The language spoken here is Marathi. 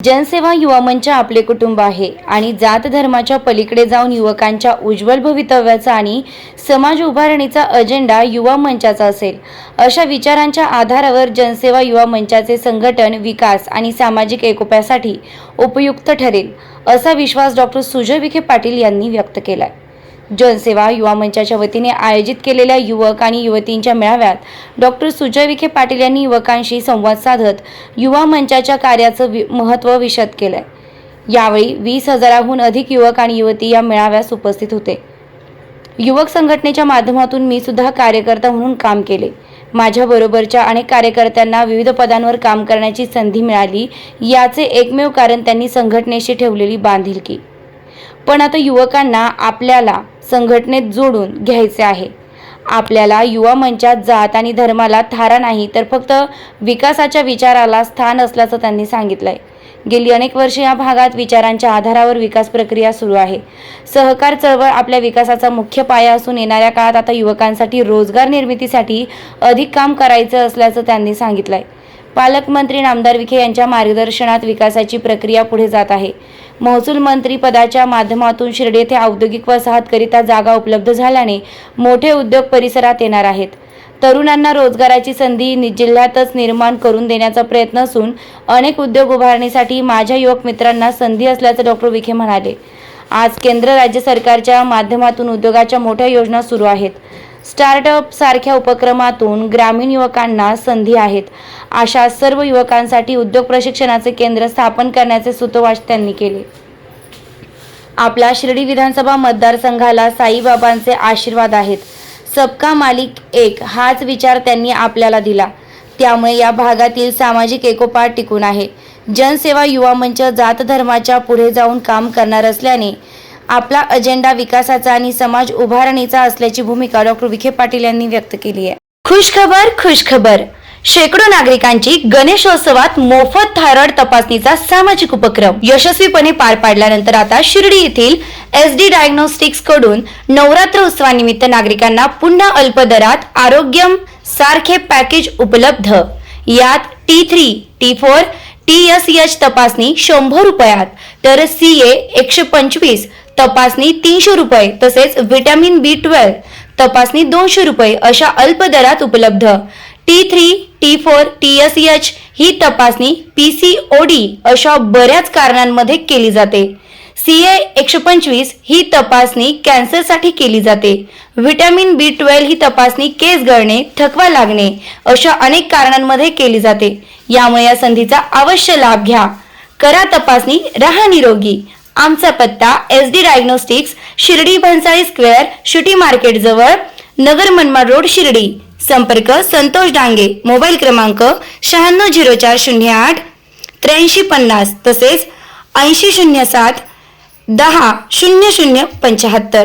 जनसेवा युवा मंच आपले कुटुंब आहे आणि जात धर्माच्या पलीकडे जाऊन युवकांच्या उज्ज्वल भवितव्याचा आणि समाज उभारणीचा अजेंडा युवा मंचाचा असेल. अशा विचारांच्या आधारावर जनसेवा युवा मंचाचे संघटन विकास आणि सामाजिक एकोप्यासाठी उपयुक्त ठरेल असा विश्वास डॉक्टर सुजय विखे पाटील यांनी व्यक्त केला आहे जनसेवा युवा मंचाच्या वतीने आयोजित केलेल्या युवक आणि युवतींच्या मेळाव्यात डॉक्टर सुजय विखे पाटील यांनी युवकांशी संवाद साधत युवा मंचाच्या कार्याचं वि महत्त्व विशद केलंय. यावेळी वीस हजाराहून अधिक युवक आणि युवती या मेळाव्यास उपस्थित होते. युवक संघटनेच्या माध्यमातून मी सुद्धा कार्यकर्ता म्हणून काम केले. माझ्याबरोबरच्या अनेक कार्यकर्त्यांना विविध पदांवर काम करण्याची संधी मिळाली याचे एकमेव कारण त्यांनी संघटनेशी ठेवलेली बांधिलकी. पण आता युवकांना आपल्याला संघटनेत जोडून घ्यायचे आहे. आपल्याला युवा मंचात जात आणि धर्माला थारा नाही तर फक्त विकासाच्या विचाराला स्थान असल्याचं त्यांनी सांगितलंय. गेली अनेक वर्षे या भागात विचारांच्या आधारावर विकास प्रक्रिया सुरू आहे. सहकार चळवळ आपल्या विकासाचा मुख्य पाया असून येणाऱ्या काळात आता युवकांसाठी रोजगार निर्मितीसाठी अधिक काम करायचं असल्याचं त्यांनी सांगितलंय. पालकमंत्री नामदार विखे यांच्या मार्गदर्शनात विकासाची प्रक्रिया पुढे जात आहे. महसूल मंत्री पदाच्या माध्यमातून शिर्डी येथे औद्योगिक वसाहतकरिता जागा उपलब्ध झाल्याने मोठे उद्योग परिसरात येणार आहेत. तरुणांना रोजगाराची संधी नि- जिल्ह्यातच निर्माण करून देण्याचा प्रयत्न असून अनेक उद्योग उभारणीसाठी माझ्या युवक मित्रांना संधी असल्याचं डॉक्टर विखे म्हणाले. आज केंद्र राज्य सरकारच्या माध्यमातून उद्योगाच्या मोठ्या योजना सुरू आहेत. स्टार्टअप सारख्या उपक्रमातून ग्रामीण युवकांना संधी आहेत. अशा सर्व युवकांसाठी उद्योग प्रशिक्षणाचे केंद्र स्थापन करण्याचे सुतोवाच त्यांनी केले. आपल्या शिर्डी विधानसभा मतदारसंघाला साईबाबांचे आशीर्वाद आहेत. सबका मालिक एक हाच विचार त्यांनी आपल्याला दिला. त्यामुळे या भागातील सामाजिक एकोपा टिकून आहे. जनसेवा युवा मंच जात धर्माच्या पुढे जाऊन काम करणार असल्याने आपला अजेंडा विकासाचा आणि समाज उभारणीचा असल्याची भूमिका डॉक्टर विखे पाटील यांनी व्यक्त केली आहे. खुश खबर खुश खबर शेकडो नागरिकांची गणेशोत्सवात मोफत थायरॉइड तपासणीचा सामाजिक उपक्रम यशस्वीपणे पार पाडल्यानंतर आता शिर्डी येथील एस डी डायग्नोस्टिक्सकडून नवरात्र उत्सवानिमित्त नागरिकांना पुन्हा अल्प दरात आरोग्यम सारखे पॅकेज उपलब्ध. यात T three T four T S H तपासणी शंभर रुपयात तर सी ए एकशे पंचवीस तपासणी तीनशे रुपये तसेच व्हिटॅमिन बी ट्वेल्व तपासणी दोनशे रुपये अशा अल्प दरात उपलब्ध. T three T four T S H ही तपासणी पी सी ओ डी अशा बऱ्याच कारणांमध्ये केली जाते. सी ए एकशे पंचवीस ही तपासणी कॅन्सरसाठी केली जाते. व्हिटॅमिन बी ट्वेल्व ही तपासणी केस गळणे थकवा लागणे अशा अनेक कारणांमध्ये केली जाते. यामुळे या संधीचा अवश्य लाभ घ्या. करा तपासणी राहा निरोगी. आमचा पत्ता S D diagnostics Shirdi Bhansali square city market जवळ नगर मनमाड रोड शिर्डी. संपर्क संतोष डांगे मोबाईल क्रमांक शहाण्णव झिरो चार शून्य आठ त्र्याऐंशी पन्नास तसेच ऐंशी शून्य सात दहा शून्य शून्य पंच्याहत्तर.